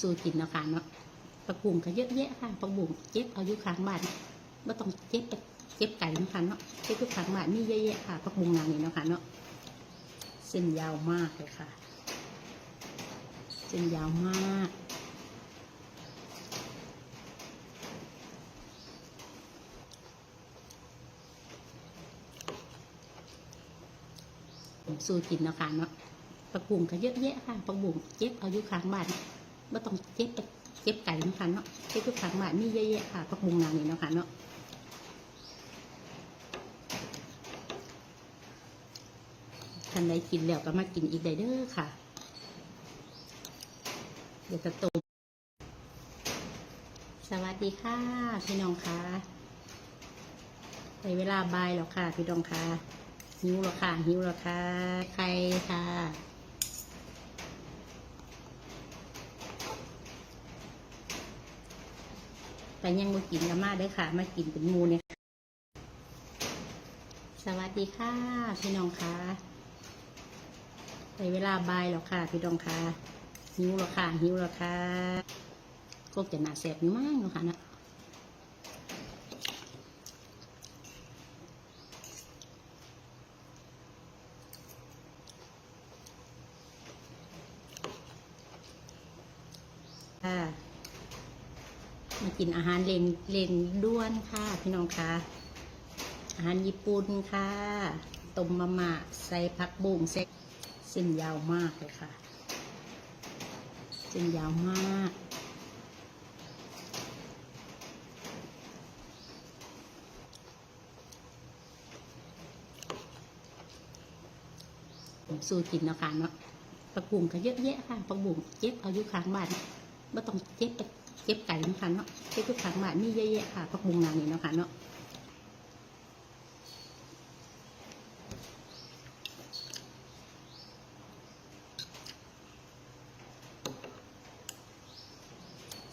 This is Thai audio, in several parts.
สู้กินเนาะค่ะเนาะปลาบุงก็เยอะแยะค่ะปลาบุงเจ็บเอาอยู่ข้างบ้านไม่ต้องเจ็บไปเจ็บไก่เนาะค่ะเนาะเจ็บอยู่ข้างบ้านมีเยอะแยะค่ะปลาบุงนางนี่เนาะค่ะเนาะเส้นยาวมากเลยค่ะ เส้นยาวมากสู้กินเนาะค่ะเนาะปลาบุงก็เยอะแยะค่ะปลาบุงเจ็บเอาอยู่ข้างบ้าน ไม่ต้องเจ็บไปเจ็บไก่นะคะเนาะเจ็บอยู่ข้งบ้านมีเยอะแยะค่ะปลาบุงนางนี่เนาะค่ะเนาะท่านใดกินแล้วก็มากินอีกได้เด้อค่ะ เดี๋ยวจะตมสวัสดีค่ะพี่น้องค่ะในเวลาบ่ายแล้วค่ะ พี่น้องค่ะหิวแล้วค่ะหิวแล้วค่ะใครค่ะ แต่ยังมากินกันมาเด้ค่ะ มากินเป็นมูเนี่ยสวัสดีค่ะ พี่น้องค่ะในเวลาบ่ายแล้วค่ะ พี่น้องค่ะหิวแล้วค่ะหิวแล้วค่ะก็จะหนาแสบมากเนาะค่ะนะค่ะ มากินอาหารเลนเลนด้วนค่ะ พี่น้องค่ะ อาหารญี่ปุ่นค่ะต้มมะม่าใส่ผักบุ้งเส้นเส้นยาวมากเลยค่ะ เส้นยาวมากสู้กินเนาะค่ะเนาะปลาบุ้งก็เยอะแยะค่ะปลาบุ้งเจ็บเอาอยู่ข้างบ้านไม่ต้องเจ็บ เก็บไก่เนาะค่ะเนาะเก็บทุกครั้งว่านมีเยอะแยะค่ะพักบุ้งนางนี่เนาะค่ะเนาะ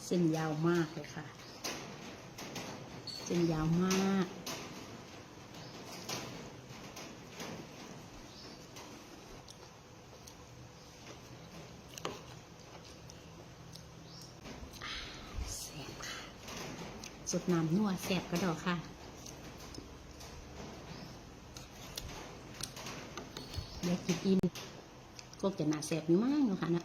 เส้นยาวมากเลยค่ะ เส้นยาวมาก แซ่บค่ะ สุดน้ำนัวแซ่บกระดอกค่ะเดี๋ยวกินอิ่มก็จะหนาแซ่บอยู่มากเนาะค่ะนะ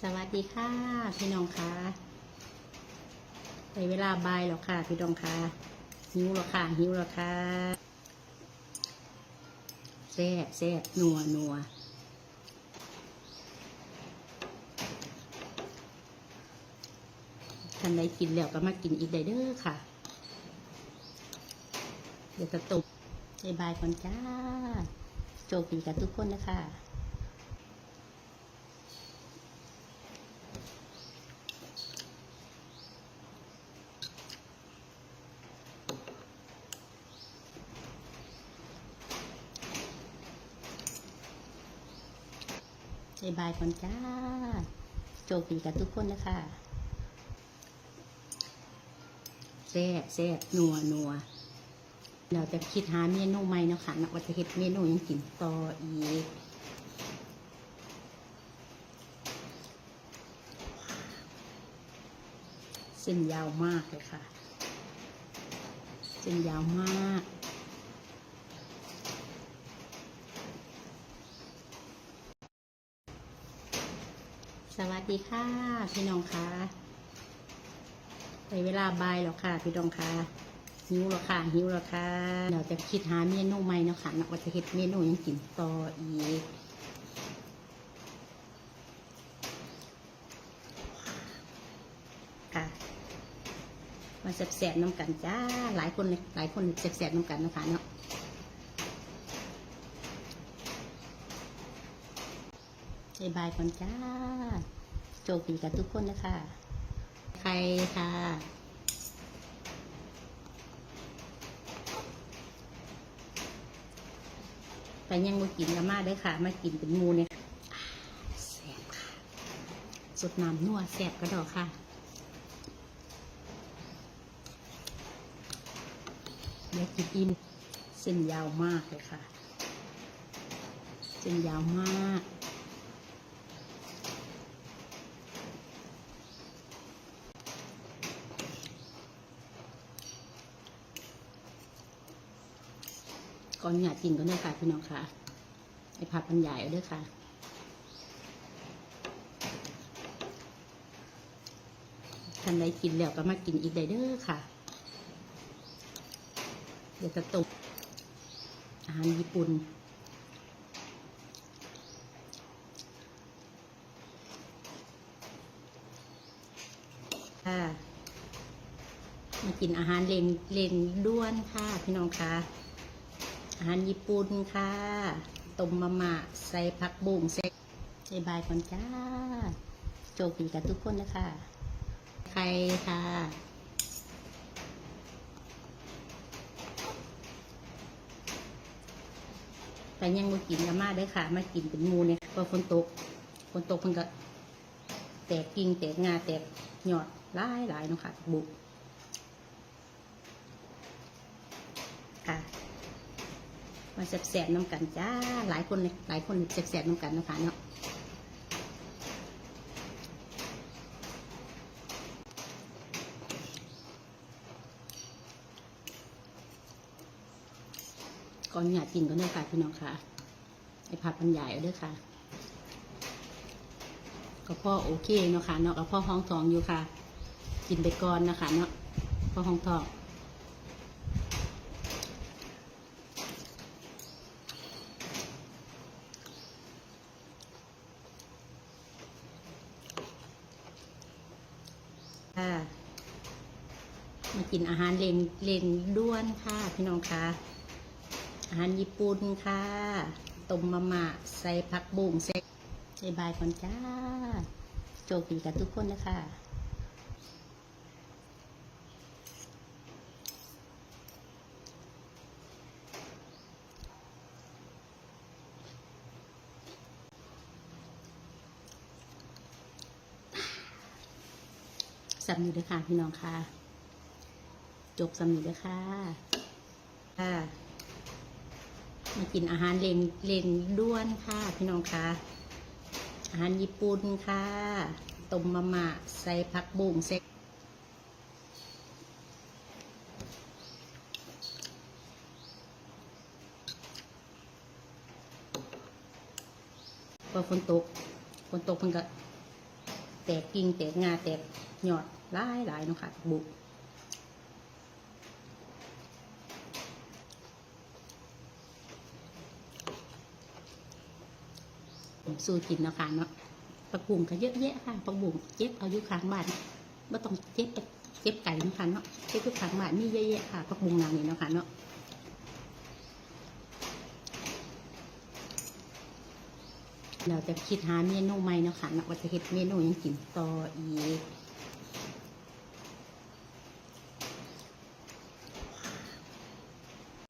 สวัสดีค่ะพี่น้องค่ะในเวลาบ่ายแล้วค่ะ พี่น้องค่ะหิวแล้วค่ะหิวแล้วค่ะ แซ่บแซ่บนัวนัวท่านใดกินแล้วก็มากินอีกได้เด้อค่ะ เดี๋ยวจะตกใจบายก่อนจ้า โชคดีกับทุกคนนะคะ ใจบายก่อนจ้า โชคดีกับทุกคนนะคะแซ่บแซ่บนัวนัวเราจะคิดหาเมนูใหม่เนาะค่ะนะว่าจะเฮ็ดเมนูยังกินต่ออีกเส้นยาวมากเลยค่ะ เส้นยาวมาก สวัสดีค่ะ พี่น้องค่ะในเวลาบ่ายแล้วค่ะ พี่น้องค่ะหิวแล้วค่ะหิวแล้วค่ะเราจะคิดหาเมนูใหม่เนาะค่ะนะว่าจะเฮ็ดเมนูยังกินต่ออีกค่ะมาแสบๆน้ำกันจ้าหลายคนเลยหลายคนแสบๆน้ำกันนะคะเนาะ ใจบายก่อนจ้า โชคดีกับทุกคนนะคะ ใครค่ะแต่ยังมากินกันมาได้ค่ะ มากินเป็นมูเนี่ยแซ่บค่ะสุดน้ำนัวแซ่บกระดอกค่ะบอยากกินอิ่มเส้นยาวมากเลยค่ะ เส้นยาวมาก ก่อนอยากกินก็ได้ค่ะพี่น้องค่ะไอผักมันใหญ่เอาด้วยค่ะท่านใดกินแล้วก็มากินอีกได้เด้อค่ะ เดี๋ยวจะตกอาหารญี่ปุ่นค่ะมากินอาหารเลนเลนด้วนค่ะ พี่น้องค่ะ อาหารญี่ปุ่นค่ะต้มมะม่าใส่ผักบุ้งใส่ใส่บายก่อนจ้า โจกดีกับทุกคนนะคะใครค่ะ แต่ยังมากินกันมาได้ค่ะ มากินเป็นหมูเนี่ยพอฝนตกฝนตกเพิ่นก็ แตกกิ่งแตกงาแตกหยอดหลายหลายๆเนาะค่ะบุกค่ะ มาแสบๆน้ำกันจ้า หลายคนเลยหลายคนแสบๆน้ำกันนาะคะเนาะก่อนอยากกินก็ได้ค่ะพี่น้องค่ะไอผักมันใหญ่เอาด้วยค่ะก็พ่อโอเคเนาะค่ะเนาะก็พ่อห้องทองอยู่ค่ะ กินไปก่อนนะคะเนาะพ่อห้องทอง ค่ะ มากินอาหารเลนเลนด้วนค่ะ พี่น้องค่ะ อาหารญี่ปุ่นค่ะต้มมะม่าใส่ผักบุ้งใส่ใบก่อนจ้าโจกดีกับทุกคนนะคะ สำนึกด้วยค่ะพี่น้องค่ะ จบสำนึกด้วยค่ะค่ะมากินอาหารเลนเลนด้วนค่ะพี่น้องค่ะ อาหารญี่ปุ่นค่ะต้มมะม่าใส่ผักบุ้งใส่พอฝนตกฝนตกเพิ่นก็แตกกิ่งแตกงาแตก หยอดหลายหลายเนาะค่ะบุกสู้กินเนาะค่ะเนาะผักบุ้งก็เยอะแยะค่ะผักบุ้งเจ็บเอายู่ข้างบ้านไม่ต้องเจ็บเจ็บไก่เนาะค่ะเนาะเจ็บอยู่ข้างบ้านมีเยอะแยะค่ะผักบุ้งนางนี่เนาะค่ะเนาะเราจะคิดหาเมนูใหม่เนาะค่ะเนาะว่าจะเฮ็ดเมนูยังกินต่ออีก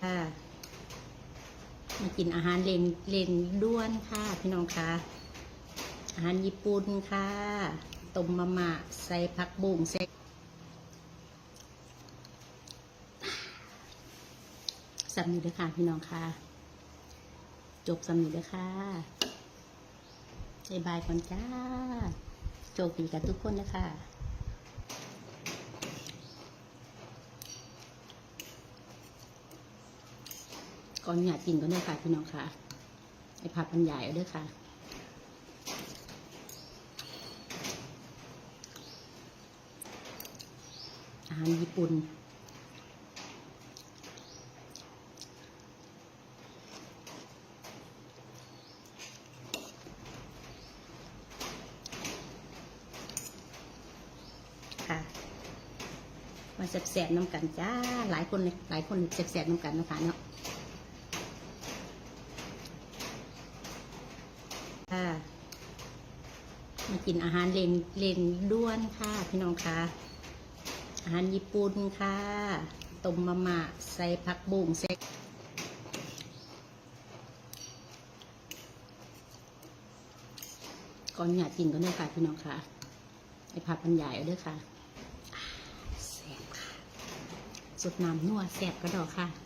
ค่ะ กินอาหารเลนเลนด้วนค่ะ พี่น้องค่ะ อาหารญี่ปุ่นค่ะต้มมะม่าใส่ผักบุ้งใส่สำนึกด้วยค่ะพี่น้องค่ะ จบสำนึกด้วยค่ะบายบายก่อนจ้าโจกดีกับทุกคนนะคะ ก่อนอยากกินก็ได้ค่ะพี่น้องค่ะไอผักมันใหญ่เอาด้วยค่ะอาหารญี่ปุ่นค่ะมาแสบๆน้ำกันจ้า หลายคนเลยหลายคนแสบๆน้ำกันนะคะเนาะ มา กินอาหารเลนเลนด้วนค่ะ พี่น้องค่ะ อาหารญี่ปุ่นค่ะต้มมะม่าใส่ผักบุ้งใส่ก่อนอยากกินก็ได้ค่ะพี่น้องค่ะไอผักมันใหญ่เอาด้วยค่ะแซ่บค่ะสสุดน้ำนัวแซ่บกระดอกค่ะ